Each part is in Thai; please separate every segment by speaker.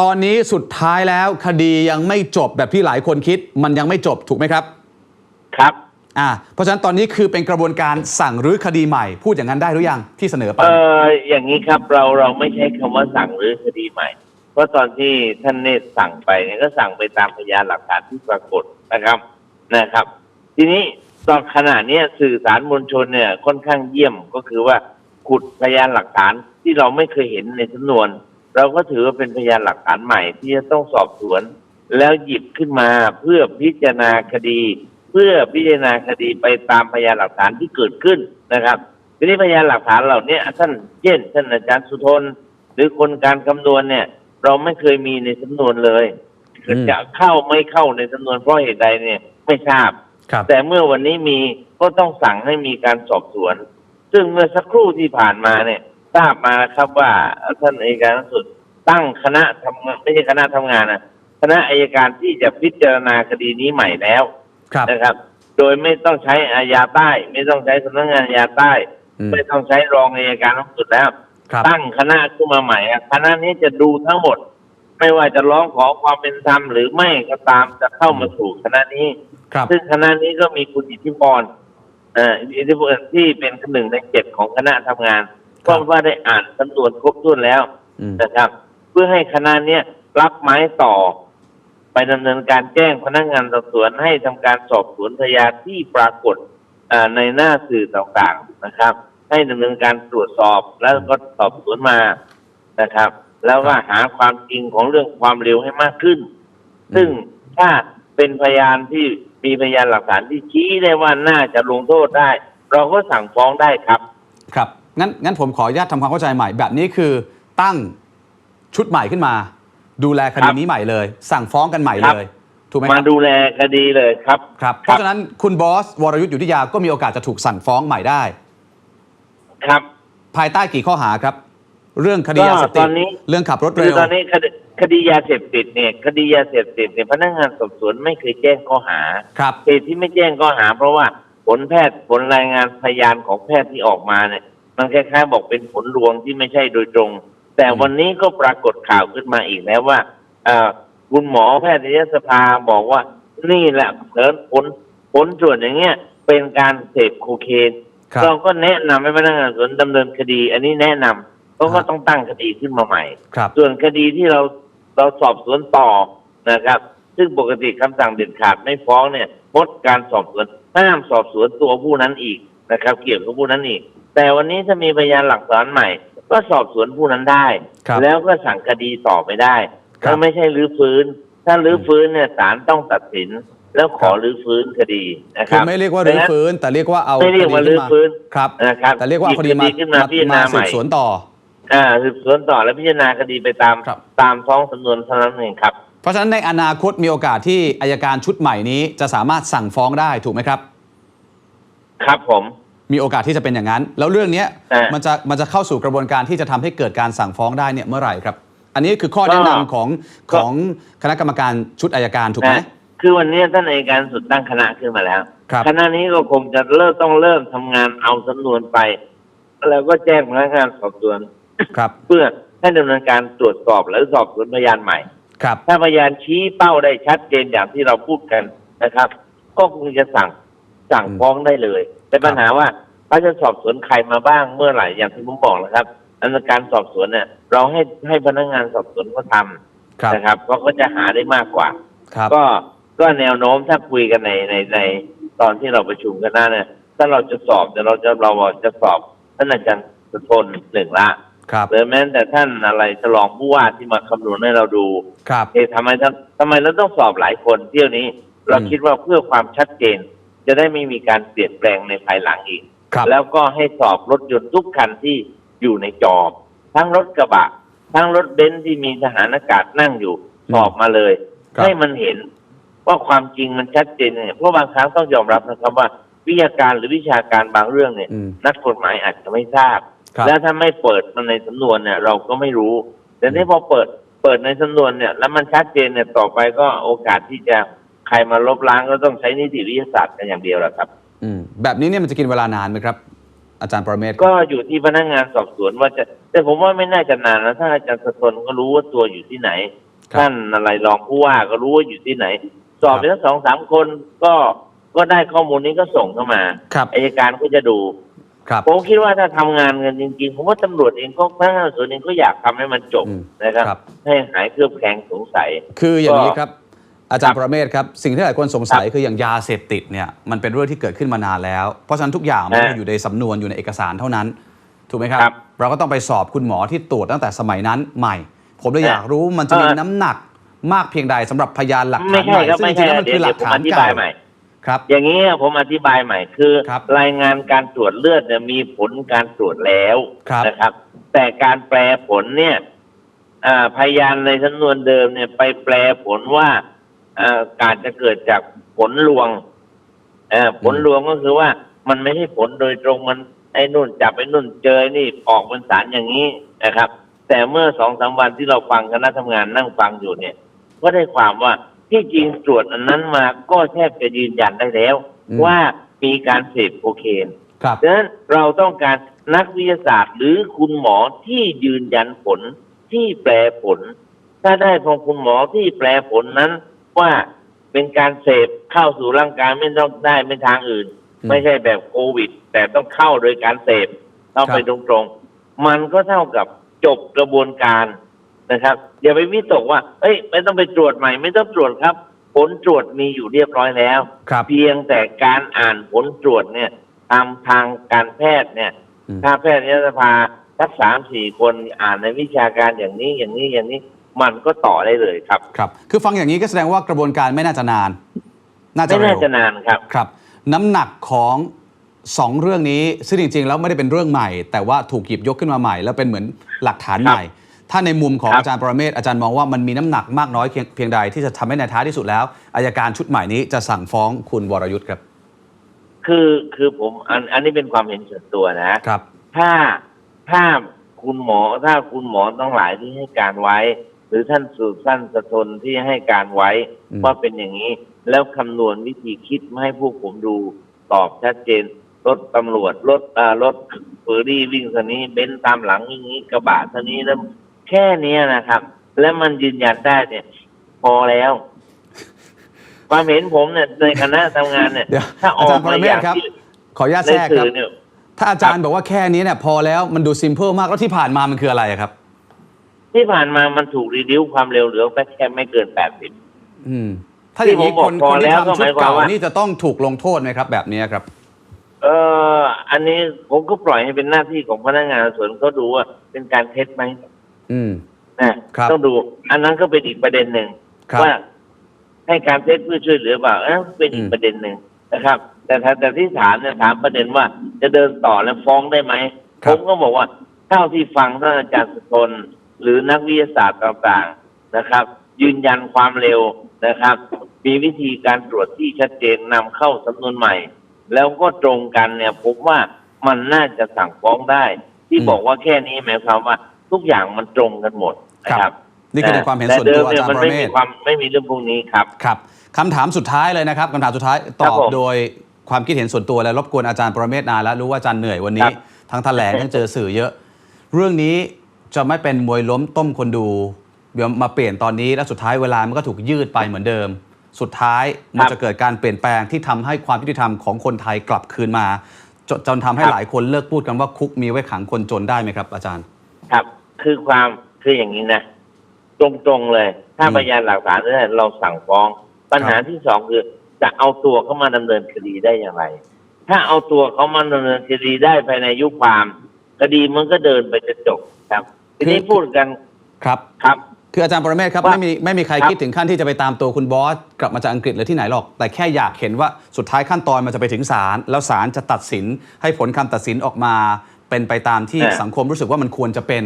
Speaker 1: ตอนนี้สุดท้ายแล้วคดียังไม่จบแบบที่หลายคนคิด มันยังไม่จบถูกไหมครับ
Speaker 2: ครับ
Speaker 1: อ่า เพราะฉะนั้นตอนนี้คือเป็นกระบวนการสั่งรื้อคดีใหม่ พูดอย่างนั้นได้หรือยังที่เสนอไป
Speaker 2: เอออย่างนี้ครับเราเราไม่ใช้คำว่าสั่งหรือคดีใหม่ เพราะตอนที่ท่านเนตรสั่งไปเนี่ยก็สั่งไปตามพยานหลักฐานที่ปรากฏนะครับนะครับ ทีนี้ตอนขณะเนี้ยสื่อสารมวลชนเนี่ยค่อนข้างเยี่ยมก็คือว่าขุดพยานหลักฐานที่เราไม่เคยเห็นในสำนวน เราก็ถือว่าเป็นพยานหลักฐานใหม่ที่จะต้องสอบสวน แล้วหยิบขึ้นมาเพื่อพิจารณาคดี เพื่อพิจารณาคดีไปตามพยานหลักฐานที่เกิดขึ้นนะครับทีนี้พยานหลักฐานเหล่านี้ท่านเช่นท่านอาจารย์สุทน หรือคนการคำนวณเนี่ย เราไม่เคยมีในสำนวนเลย
Speaker 1: อืม
Speaker 2: จะเข้าไม่เข้าในสำนวนเพราะเหตุใดเนี่ยไม่ทราบ
Speaker 1: ครับ
Speaker 2: แต่เมื่อวันนี้มีก็ต้องสั่งให้มีการสอบสวน ซึ่งเมื่อสักครู่ที่ผ่านมาเนี่ย ทราบมาครับว่าท่านอัยการสูงสุดตั้งคณะทำงานไม่ใช่คณะทำงานนะคณะอายการที่จะพิจารณาคดีนี้ใหม่แล้ว
Speaker 1: ครับ
Speaker 2: นะครับ โดยไม่ต้องใช้อาญาใต้ ไม่ต้องใช้สำนักงานอาญาใต้
Speaker 1: อืม
Speaker 2: ไม่ต้องใช้รองอัยการสูงสุดแล้ว
Speaker 1: ครับ
Speaker 2: ตั้งคณะขึ้นมาใหม่อะคณะนี้จะดูทั้งหมด ไม่ว่าจะร้องขอความเป็นธรรมหรือไม่ก็ตามจะเข้ามาสู่คณะนี้
Speaker 1: ครับ
Speaker 2: ซึ่งคณะนี้ก็มีคุณอิทธิพรเอ่ออิทธิพลที่เป็นหนึ่งในเจ็ดของคณะทำงาน
Speaker 1: ครั
Speaker 2: ก็
Speaker 1: บ
Speaker 2: ว่าได้อ่านสำนวนครบถ้วนแล้ว
Speaker 1: อืม
Speaker 2: นะครับ เพื่อให้คณะเนี้ยรับไม้ต่อ ไปดำเนินการแจ้งพนักงานสอบสวนให้ทำการสอบสวนพยานที่ปรากฏอ่าในหน้าสื่อต่างๆนะครับ ให้ดำเนินการตรวจสอบแล้วก็สอบสวนมานะครับ แล้วก็หาความจริงของเรื่องความเร็วให้มากขึ้น ซึ่งถ้าเป็นพยานที่มีพยานหลักฐานที่ชี้ได้ว่าน่าจะลงโทษได้ เราก็สั่งฟ้องได้ครับ
Speaker 1: ครับ งั้นงั้นผมขออนุญาตทำความเข้าใจใหม่ แบบนี้คือตั้งชุดใหม่ขึ้นมา ดูแลคดีนี้ใหม่เลย สั่งฟ้องกันใหม่
Speaker 2: ครับ
Speaker 1: เลย ถูกไหมค
Speaker 2: มา
Speaker 1: รับ
Speaker 2: ดูแลคดีเลยครับ
Speaker 1: ครับ เพราะฉะนั้นคุณบอสวรยุทธ์อยู่ที่ยาก็มีโอกาสจะถูกสั่งฟ้องใหม่ได้
Speaker 2: ครับ
Speaker 1: ภายใต้กี่ข้อหาครับ เรื่องคดียาเสพติ
Speaker 2: ก็ต
Speaker 1: ด
Speaker 2: อนนี้
Speaker 1: เรื่องขับรถ
Speaker 2: คื
Speaker 1: เร็
Speaker 2: อ
Speaker 1: ว
Speaker 2: ตอนนี้คดีคดียาเสพติดเนี่ยคดียาเสพติดเนี่ยพนักงานสอบสวนไม่เคยแจ้งข้อหา
Speaker 1: ครับ
Speaker 2: เหตุที่ไม่แจ้งข้อหา เพราะว่าผลแพทย์ผลรายงานพยานของแพทย์ที่ออกมาเนี่ย มันคล้ายๆบอกเป็นผลลวงที่ไม่ใช่โดยตรง แต่
Speaker 1: อืม
Speaker 2: วันนี้ก็ปรากฏข่าวขึ้นมาอีกแล้วว่าเอ่อคุณหมอแพทยสภาบอกว่า นี่แหละผลผลผลส่วนอย่างเงี้ย เป็นการเสพโคเคน
Speaker 1: ครับ
Speaker 2: เราก็แนะนำให้พนักงานสอบสวนดำเนินคดี อันนี้แนะนำเพราะ
Speaker 1: ครั
Speaker 2: ก็
Speaker 1: บ
Speaker 2: ต้องตั้งคดีขึ้นมาใหม่
Speaker 1: ครับ
Speaker 2: ส่วนคดีที่เราเราสอบสวนต่อนะครับ ซึ่งปกติคำสั่งเด็ดขาดไม่ฟ้องเนี่ยงดการสอบสวนห้ามสอบสวนตัวผู้นั้นอีกนะครับ เกี่ยวกับผู้นั้นอีก แต่วันนี้ถ้ามีพยานหลักฐานใหม่ ก็สอบสวนผู้นั้นได้
Speaker 1: ครับ
Speaker 2: แล้วก็สั่งคดีต่อไปได้
Speaker 1: ครับ
Speaker 2: ก็ไม่ใช่รื้อฟื้น ถ้ารื้อฟื้นเนี่ยศาลต้องตัดสิน แล้วขอรื้อฟื้นคดีนะค
Speaker 1: คือ
Speaker 2: รับ
Speaker 1: ไม่เรียกว่ารื้อฟื้น แต่เรียกว่าเอา
Speaker 2: ไม่เรียกว่า
Speaker 1: คดี
Speaker 2: รื้อ
Speaker 1: ขึ้นมา
Speaker 2: ฟื้น
Speaker 1: ครับ
Speaker 2: นะครับ
Speaker 1: แต่เรียกว่าเอาคดี
Speaker 2: หยิบ
Speaker 1: มา
Speaker 2: ขึ้นมาพิจารณา
Speaker 1: มา
Speaker 2: ให
Speaker 1: สื
Speaker 2: ม่
Speaker 1: บสวนต่อ
Speaker 2: อ่าสืบสวนต่อและพิจารณาคดีไปตาม
Speaker 1: ครับ
Speaker 2: ตามท้องสำนวนเท่านั้นเองครับ
Speaker 1: เพราะฉะนั้นในอนาคตมีโอกาสที่อายการชุดใหม่นี้จะสามารถสั่งฟ้องได้ถูกไหมครับ
Speaker 2: ครับผม
Speaker 1: มีโอกาสที่จะเป็นอย่างนั้น แล้วเรื่องเนี้ย
Speaker 2: อ่ามั
Speaker 1: มันจะมันจะเข้าสู่กระบวนการที่จะทำให้เกิดการสั่งฟ้องได้เนี่ยเมื่อไหร่ครับ อันนี้คือข้อแนะนำของ
Speaker 2: ก็
Speaker 1: ของคณะกรรมการชุดอายการถูกไหม
Speaker 2: นะคือวันนี้ท่านอัยการสุดตั้งคณะขึ้นมาแล้ว
Speaker 1: ครับ
Speaker 2: คณะนี้ก็คงจะเริ่มต้องเริ่มทำงานเอาสำนวนไป แล้วก็แจ้งพนักงานสอบสวน
Speaker 1: ครับ
Speaker 2: เพื่อให้ดำเนินการตรวจสอบและสอบสวนพยานใหม่
Speaker 1: ครับ
Speaker 2: ถ้าพยานชี้เป้าได้ชัดเจนอย่างที่เราพูดกันนะครับ ก็คงจะสั่งสั่ง
Speaker 1: อืม
Speaker 2: ฟ้องได้เลย แต่
Speaker 1: ครับ
Speaker 2: ปัญหาว่าเขาจะสอบสวนใครมาบ้างเมื่อไหร่อย่างที่ผมบอกนะครับอันการสอบสวนเนี่ย เราให้ให้พนักงานสอบสวนเขาท
Speaker 1: ครับำ
Speaker 2: นะครับ เพราะเขาจะหาได้มากกว่า
Speaker 1: ครับ
Speaker 2: ก็ก็แนวโน้มถ้าคุยกันในในในตอนที่เราประชุมกันหน้าเนี่ยถ้าเราจะสอบเดี๋ยวเราจะเราจะสอบท่านอาจารย์สุทนหนึ่งละ
Speaker 1: ครับ
Speaker 2: หรือแม้แต่ท่านอะไรฉลองผู้ว่าที่มาคำนวณให้เราดู
Speaker 1: ครับ
Speaker 2: เอะทำไมท่านทำไมเราต้องสอบหลายคนเที่ยวนี้ เรา
Speaker 1: อืม
Speaker 2: คิดว่าเพื่อความชัดเจน จะได้ไม่มีการเปลี่ยนแปลงในภายหลังอีก
Speaker 1: ครับ
Speaker 2: แล้วก็ให้สอบรถยนต์ทุกคันที่อยู่ในจอทั้งรถกระบะ ทั้งรถเบนซ์ที่มีทหารอากาศนั่งอยู่
Speaker 1: อืม
Speaker 2: สอบมาเลย
Speaker 1: ครับ
Speaker 2: ให้มันเห็นว่าความจริงมันชัดเจนเนี่ยเพราะบางครั้งต้องยอมรับนะครับว่า วิทยาการหรือวิชาการบางเรื่องเนี่ย
Speaker 1: อืม
Speaker 2: นักกฎหมายอาจจะไม่ทราบ
Speaker 1: ครับ
Speaker 2: แล้วถ้าไม่เปิดมันในสำนวนเนี่ย เราก็ไม่รู้ แต่นี่พอเปิดเปิดในสำนวนเนี่ย แล้วมันชัดเจนเนี่ยต่อไปก็โอกาสที่จะ ใครมาลบล้างก็ต้องใช้นิติวิทยาศาสตร์กันอย่างเดียวแหละครับ
Speaker 1: อืมแบบนี้เนี่ยมันจะกินเวลานานไหมครับ อาจารย์ปรเมศ
Speaker 2: ก็อยู่ที่พนักงานสอบสวนว่าจะ แต่ผมว่าไม่น่าจะนานนะถ้าอาจารย์สะทนก็รู้ว่าตัวอยู่ที่ไหน
Speaker 1: ครับ
Speaker 2: ท่านอะไรรองผู้ว่าก็รู้ว่าอยู่ที่ไหน สอบ
Speaker 1: ครับ
Speaker 2: ไปทั้งสองสามคนก็ก็ได้ข้อมูลนี้ก็ส่งเข้ามา
Speaker 1: ครับ
Speaker 2: อายการก็จะดู
Speaker 1: ครับ
Speaker 2: ผมคิดว่าถ้าทำงานกันจริงๆ ผมว่าตำรวจเองก็พนักงานสอบสวนเองก็อยากทำให้มันจบ
Speaker 1: อืม
Speaker 2: นะครับ
Speaker 1: ครับ
Speaker 2: ให้หายเครือบแคลงสงสัย
Speaker 1: คืออย่างนี้
Speaker 2: ก็
Speaker 1: ครับ อาจารย์
Speaker 2: ค
Speaker 1: ป
Speaker 2: รับ
Speaker 1: ระเมศครับสิ่งที่หลายคนสงสัย
Speaker 2: ครับ
Speaker 1: คืออย่างยาเสพติดเนี่ยมันเป็นเรื่องที่เกิดขึ้นมานานแล้ว เพราะฉะนั้นทุกอย่างมัน
Speaker 2: ฮะ
Speaker 1: ก็อยู่ในสำนวนอยู่ในเอกสารเท่านั้น ถูกไหมครับ
Speaker 2: ครับ
Speaker 1: เราก็ต้องไปสอบคุณหมอที่ตรวจตั้งแต่สมัยนั้นใหม่ ผมเลย
Speaker 2: ฮะ
Speaker 1: อยากรู้มันจะมี
Speaker 2: เออ
Speaker 1: น้ำหนักมากเพียงใดสำหลักพยานหลัก
Speaker 2: ไม่
Speaker 1: ฐานให
Speaker 2: ใช่
Speaker 1: ม่
Speaker 2: ครับ
Speaker 1: ซึ่ง
Speaker 2: ไม่
Speaker 1: จริ
Speaker 2: ใช่
Speaker 1: งๆแล้วมัน
Speaker 2: เดี๋ย
Speaker 1: คือ
Speaker 2: ว
Speaker 1: หลั
Speaker 2: เดี๋ย
Speaker 1: ก
Speaker 2: วผม
Speaker 1: ฐา
Speaker 2: อนธิบา
Speaker 1: เก่าย
Speaker 2: ใหม่
Speaker 1: ครับ
Speaker 2: อย่างนี้ผมอธิบายใหม่คือ
Speaker 1: ครับ
Speaker 2: รายงานการตรวจเลือดเนี่ยมีผลการตรวจแล้ว
Speaker 1: ครับ
Speaker 2: นะครับ แต่การแปลผลเนี่ยอ่าพยานในสำนวนเดิมเนี่ยไปแปลผลว่าอ่า การจะเกิดจากผลลวงอ่าผลลวงก็คือว่ามันไม่ใช่ผลโดยตรงมันไอ้นู่นจับไอ้นู่นเจอไอ้นี่ออกเป็นสารอย่างนี้นะครับ แต่เมื่อสองสามวันที่เราฟังคณะทำงานนั่งฟังอยู่เนี่ย ก็ได้ความว่าที่จริงตรวจอันนั้นมาก็แทบจะยืนยันได้แล้ว
Speaker 1: อืม
Speaker 2: ว่ามีการเสพโคเคน
Speaker 1: ครับ
Speaker 2: ดังนั้นเราต้องการนักวิทยาศาสตร์ หรือคุณหมอที่ยืนยันผลที่แปลผล ถ้าได้ของคุณหมอที่แปลผลนั้น ว่าเป็นการเสพเข้าสู่ร่างกายไม่ต้องได้ไม่ทางอื่น
Speaker 1: อืม
Speaker 2: ไม่ใช่แบบโควิด แต่ต้องเข้าโดยการเสพต้องไป
Speaker 1: ค
Speaker 2: ต
Speaker 1: รับ
Speaker 2: รงๆ มันก็เท่ากับจบกระบวนการนะครับ อย่าไปวิตกว่า เอ้ย ไม่ต้องไปตรวจใหม่ ไม่ต้องตรวจครับ ผลตรวจมีอยู่เรียบร้อยแล้ว
Speaker 1: ครับ
Speaker 2: เพียงแต่การอ่านผลตรวจเนี่ยตามทางการแพทย์เนี่ย
Speaker 1: อืม
Speaker 2: ถ้าแพทยสภาสักสามสี่คนอ่านในวิชาการอย่างนี้อย่างนี้อย่างนี้ มันก็ต่อได้เลยครับ
Speaker 1: ครับ คือฟังอย่างนี้ก็แสดงว่ากระบวนการไม่น่าจะนาน น่าจะ
Speaker 2: ไม่
Speaker 1: เร็
Speaker 2: น่าวจะนานครับ
Speaker 1: ครับ น้ำหนักของสองเรื่องนี้ซึ่งจริงๆแล้วไม่ได้เป็นเรื่องใหม่ แต่ว่าถูกหยิบยกขึ้นมาใหม่ แล้วเป็นเหมือนหลักฐานใหม่ ถ้าในมุมของ
Speaker 2: ครับ
Speaker 1: อาจารย์ประเมศอาจารย์มองว่ามันมีน้ำหนักมากน้อยเพียงเพียงใดที่จะทำให้ในท้ายที่สุดแล้วอายการชุดใหม่นี้จะสั่งฟ้องคุณวรยุทธ์ครับ
Speaker 2: คือคือผมอันอันนี้เป็นความเห็นส่วนตัวนะ
Speaker 1: ครับ
Speaker 2: ถ้าถ้าคุณหมอถ้าคุณหมอต้องหลายที่ให้การไว้ หรือท่านสุท่านสะทนที่ให้การไว้
Speaker 1: อืม
Speaker 2: ว่าเป็นอย่างนี้ แล้วคำนวณวิธีคิดมาให้พวกผมดูตอบชัดเจน รถตำรวจ รถอ่ารถเฟอร์รี่วิ่งเท่านี้เบนซ์ตามหลังอย่างนี้กระบะเท่านี้แล้วแค่เนี้ยนะครับ แล้วมันยืนยันได้เนี่ย พอแล้วความเห็นผมเนี่ยในคณะทำงานเนี่ย
Speaker 1: เดี๋ยว
Speaker 2: ถ้าอ
Speaker 1: อา
Speaker 2: อ
Speaker 1: จากรย์ป
Speaker 2: มาร
Speaker 1: เม
Speaker 2: อ
Speaker 1: ศ
Speaker 2: ย่าง
Speaker 1: ครับ
Speaker 2: ที่
Speaker 1: ขออนุญาต
Speaker 2: ใน
Speaker 1: แทรกค
Speaker 2: สื่
Speaker 1: รับ
Speaker 2: อเนี่ย
Speaker 1: ถ้าอาจารย์บอกว่าแค่นี้เนี่ยพอแล้วมันดูซิมเ l ิลมากแล้วที่ผ่านมามันคืออะไรอะครับ
Speaker 2: ที่ผ่านมามันถูกรีดิวความเร็วเหลือแค่ไม่เกินแปดสิบ
Speaker 1: อืม ถ้าอย่างนี้
Speaker 2: ที่ผมบอก
Speaker 1: คน
Speaker 2: พอ
Speaker 1: คนที่
Speaker 2: แล้วก็
Speaker 1: ทำชุ
Speaker 2: ห
Speaker 1: ด
Speaker 2: มายความ
Speaker 1: เก่า
Speaker 2: ว่า
Speaker 1: นี่จะต้องถูกลงโทษไหมครับ แบบนี้ครับ
Speaker 2: เอ่ออันนี้ผมก็ปล่อยให้เป็นหน้าที่ของพนักงานสอบสวนเขาดูว่าเป็นการเท็จไหม
Speaker 1: อืม
Speaker 2: นะครับ ต้องดู อันนั้นก็เป็นอีกประเด็นหนึ่ง
Speaker 1: ครับ
Speaker 2: ว่าให้การเท็จเพื่อช่วยเหลือเปล่าเอ้าเป็นอี
Speaker 1: อื
Speaker 2: ก
Speaker 1: ม
Speaker 2: ประเด็นหนึ่งนะครับ แต่ถ้าแต่ที่ถามเนี่ยถามประเด็นว่าจะเดินต่อแล้วฟ้องได้ไหมผมก็บอกว่าเท่าที่ฟังท่านอาจารย์สุทน หรือนักวิทยาศาสตร์ต่างๆนะครับ ยืนยันความเร็วนะครับ มีวิธีการตรวจที่ชัดเจนนำเข้าสำนวนใหม่ แล้วก็ตรงกันเนี่ยผมว่ามันน่าจะสั่งฟ้องได้ ที่
Speaker 1: อืม
Speaker 2: บอกว่าแค่นี้หมายความว่าทุกอย่างมันตรงกันหมดนะครับ
Speaker 1: นี่คือในความเห็นส่วน
Speaker 2: แต่
Speaker 1: ตั
Speaker 2: ดิ
Speaker 1: วอา
Speaker 2: เนี่ย
Speaker 1: จาร
Speaker 2: มั
Speaker 1: ย์ป
Speaker 2: ไม่
Speaker 1: ระเม
Speaker 2: มี
Speaker 1: ศ
Speaker 2: ความไม่มีเรื่องพวกนี้ครับ
Speaker 1: ครับคำถามสุดท้ายเลยนะครับคำถามสุดท้ายต
Speaker 2: ครั
Speaker 1: อ
Speaker 2: บบผม
Speaker 1: โดยความคิดเห็นส่วนตัวและรบกวนอาจารย์ประเมศนานแล้วรู้ว่าอาจารย์เหนื่อยวัน
Speaker 2: ค
Speaker 1: นี้
Speaker 2: รับ
Speaker 1: ทั้งแถลงทั้งเจอสื่อเยอะ เรื่องนี้ จะไม่เป็นมวยล้มต้มคนดูเดี๋ยวมาเปลี่ยนตอนนี้แล้วสุดท้ายเวลามันก็ถูกยืดไปเหมือนเดิม สุดท้ายมันจะเกิดการเปลี่ยนแปลงที่ทำให้ความยุติธรรมของคนไทยกลับคืนมาจนจนทำให้
Speaker 2: ครับ
Speaker 1: หลายคนเลิกพูดกันว่าคุกมีไว้ขังคนจนได้ไหมครับ อาจารย์
Speaker 2: ครับ คือความคืออย่างนี้นะ ตรงๆเลย ถ้า
Speaker 1: อืม
Speaker 2: พยานหลักฐานเนี่ยเราสั่งฟ้อง ปัญหา
Speaker 1: ครับ
Speaker 2: ที่สองคือจะเอาตัวเขามาดำเนินคดีได้อย่างไร ถ้าเอาตัวเขามาดำเนินคดีได้ภายในอายุความ คดีมันก็เดินไปจะจบครับ ทีนี้พูดกัน
Speaker 1: ครับ
Speaker 2: ครับ
Speaker 1: คืออาจารย์ปรเมศครับ
Speaker 2: ว่า
Speaker 1: ไม่มีไม่มีใคร
Speaker 2: ครับ
Speaker 1: คิดถึงขั้นที่จะไปตามตัวคุณบอสกลับมาจากอังกฤษหรือที่ไหนหรอก แต่แค่อยากเห็นว่าสุดท้ายขั้นตอนมันจะไปถึงศาลแล้วศาลจะตัดสินให้ผลคำตัดสินออกมา เป็นไปตามที่
Speaker 2: เออ
Speaker 1: สังคมรู้สึกว่ามันควรจะเป็น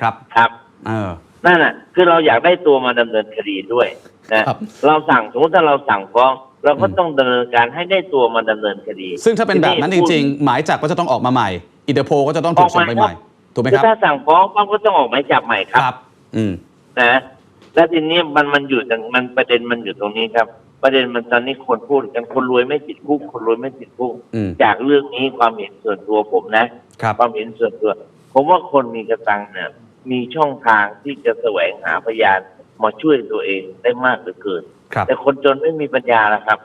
Speaker 1: ครับ
Speaker 2: ครับ
Speaker 1: เออ
Speaker 2: นั่นน่ะคือเราอยากได้ตัวมาดำเนินคดีด้วยนะครับเราสั่งสมมติถ้าเราสั่งฟ้องเราก็
Speaker 1: อืม
Speaker 2: ต้องดำเนินการให้ได้ตัวมาดำเนินคดี
Speaker 1: ซึ่งถ้าเป็นแบบนั้นจ
Speaker 2: ที
Speaker 1: ริง ๆ หมายจับก็จะต้องออกมาใหม่อินเตอร์โพลก็จะต้องถูกส่งไปใหม่ ถูกไหม
Speaker 2: คือ
Speaker 1: ครับ
Speaker 2: ถ้าสั่งฟ้องปั๊บก็ต้องออกหมายจับใหม่ครับ
Speaker 1: ครับอืม
Speaker 2: นะแล้วทีนี้มันมันอยู่ตรงมันประเด็นมันอยู่ตรงนี้ครับ ประเด็นมันตอนนี้คนพูดกันคนรวยไม่ติดคุกคนรวยไม่ติดคุก
Speaker 1: อืม
Speaker 2: จากเรื่องนี้ความเห็นส่วนตัวผมนะ
Speaker 1: ครับ
Speaker 2: ความเห็นส่วนตัวคผมว่าคนมีกระตังเนี่ยมีช่องทางที่จะแสวงหาพยานมาช่วยตัวเองได้มากเหลือเกิน
Speaker 1: ครับ
Speaker 2: แต่คนจนไม่มีปัญญาละครับ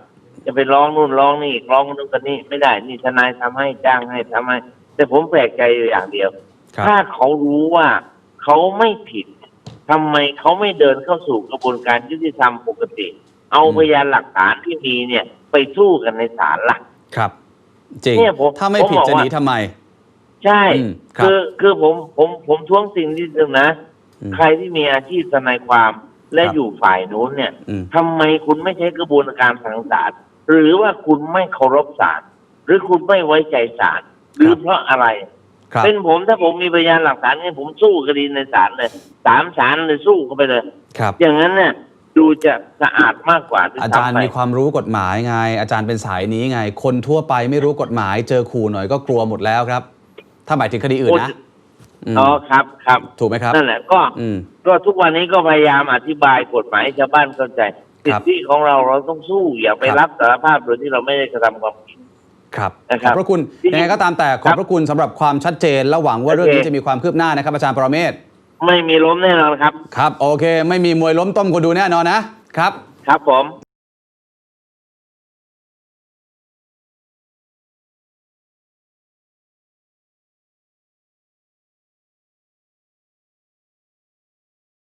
Speaker 2: จะไปร้องนู่นร้องนี่อีกร้องนู่นกันนี่ไม่ได้ นี่ทนายทำให้จ้างให้ทำให้ แต่ผมแปลกใจอยู่อย่างเดียว
Speaker 1: ครับ
Speaker 2: ถ้าเขารู้ว่าเขาไม่ผิดทำไมเขาไม่เดินเข้าสู่กระบวนการยุติธรรมปกติ เอา
Speaker 1: อืม
Speaker 2: พยานหลักฐานที่มีเนี่ย ไปสู้กันในศาลล่ะ
Speaker 1: ครับจริง
Speaker 2: เนี่ยผม
Speaker 1: ถ้าไม่
Speaker 2: ผม
Speaker 1: ผิด
Speaker 2: บอก
Speaker 1: จะ
Speaker 2: ว่า
Speaker 1: หนีทำไม
Speaker 2: ใช่
Speaker 1: อืมครับ
Speaker 2: คือคือผมผมผมท้วงสิ่งนิดนึงนะ
Speaker 1: อืม
Speaker 2: ใครที่มีอาชีพทนายความและ
Speaker 1: ครับ
Speaker 2: อยู่ฝ่ายนู้นเนี่ย
Speaker 1: อืม
Speaker 2: ทำไมคุณไม่ใช้กระบวนการทางศาลหรือว่าคุณไม่เคารพศาลหรือคุณไม่ไว้ใจศาลหรือเพราะอะไร
Speaker 1: ครับ
Speaker 2: เป็นผมถ้าผมมีพยานหลักฐานเนี่ยผมสู้คดีในศาลเลยสามศาลเลยสู้เข้าไปเลย
Speaker 1: ครับ
Speaker 2: อย่างนั้นเนี่ยดูจะสะอาดมากกว่าด้วย
Speaker 1: อาจารย์
Speaker 2: ซ้ำไป
Speaker 1: มีความรู้กฎหมายไง อาจารย์เป็นสายนี้ไง คนทั่วไปไม่รู้กฎหมาย เจอขู่หน่อยก็กลัวหมดแล้วครับ ถ้าหมายถึงคดีอื่นนะม
Speaker 2: อ๋อครับครับ
Speaker 1: ถูกไหมครับ
Speaker 2: นั่นแหละก็
Speaker 1: อืม
Speaker 2: ก็ทุกวันนี้ก็พยายามอธิบายกฎหมายให้ชาวบ้านเข้าใจสิทธิของเราเราต้องสู้อย่าไป
Speaker 1: ครับ
Speaker 2: รับสารภาพโดยที่เราไม่ได้กระทำความผิด
Speaker 1: ครับ
Speaker 2: นะ
Speaker 1: ข
Speaker 2: ครั
Speaker 1: อบบพระคุณ
Speaker 2: ที่
Speaker 1: ยังไงก็ตามแต่ขอบพระคุณสำหรับความชัดเจน และหวังว่า
Speaker 2: โอเค
Speaker 1: เรื่องนี้จะมีความคืบหน้านะครับอาจารย์ปรเมศ
Speaker 2: ไม่มีล้มแน่นอนครับ
Speaker 1: ครับ โอเค ไม่มีมวยล้มต้มคนดูแน่นอนนะครับ
Speaker 2: ครับผม